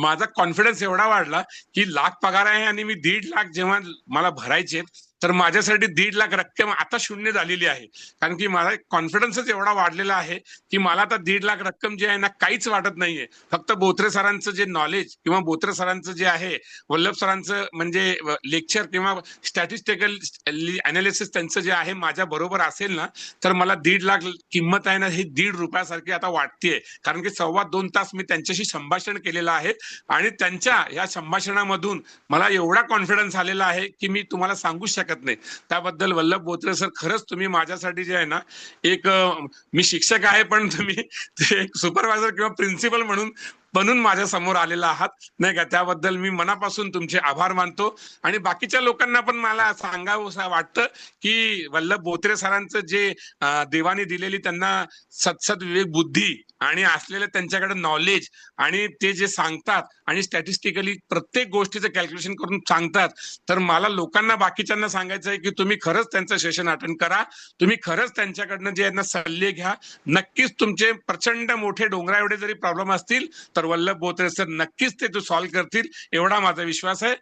माझा कॉन्फिडन्स एवढा वाढला की लाख पगार आहे आणि मी दीड लाख जेव्हा मला भरायचे तर माझ्यासाठी दीड लाख रक्कम आता शून्य झालेली आहे. कारण की माझा कॉन्फिडन्सच एवढा वाढलेला आहे की मला आता दीड लाख रक्कम जी आहे ना काहीच वाटत नाहीये. फक्त बोत्रे सरांचं जे नॉलेज किंवा बोत्रे सरांचं जे आहे वल्लभ सरांचं म्हणजे लेक्चर किंवा स्टॅटिस्टिकल अनालिसिस त्यांचं जे आहे माझ्या बरोबर असेल ना तर मला दीड लाख किंमत आहे ना ही दीड रुपयासारखी आता वाटतेय. कारण की सव्वा दोन तास मी त्यांच्याशी संभाषण केलेलं आहे आणि त्यांच्या या संभाषणामधून मला एवढा कॉन्फिडन्स आलेला आहे की मी तुम्हाला सांगू शकत नाही त्याबद्दल वल्लभ बोत्रे सर खरंच तुम्ही माझ्यासाठी जे आहे ना एक मी शिक्षक आहे पण तुम्ही ते एक सुपरवायझर किंवा प्रिन्सिपल म्हणून बनून माझ्यासमोर आलेला आहात. नाही का? त्याबद्दल मी मनापासून तुमचे आभार मानतो. आणि बाकीच्या लोकांना पण मला सांगावं वाटतं की वल्लभ बोत्रे सरांचं जे देवाने दिलेली त्यांना सत्सद विवेक बुद्धी आणि असलेलं त्यांच्याकडे नॉलेज आणि ते जे सांगतात आणि स्टॅटिस्टिकली प्रत्येक गोष्टीचं कॅल्क्युलेशन करून सांगतात. तर मला लोकांना बाकीच्यांना सांगायचं आहे की तुम्ही खरंच त्यांचं सेशन अटेंड करा. तुम्ही खरंच त्यांच्याकडनं जे यांना सल्ले घ्या. नक्कीच तुमचे प्रचंड मोठे डोंगरा एवढे जरी प्रॉब्लेम असतील तर वल्लभ बोत्रे सर नक्कीच ते तू सॉल्व्ह करतील. एवढा माझा विश्वास आहे.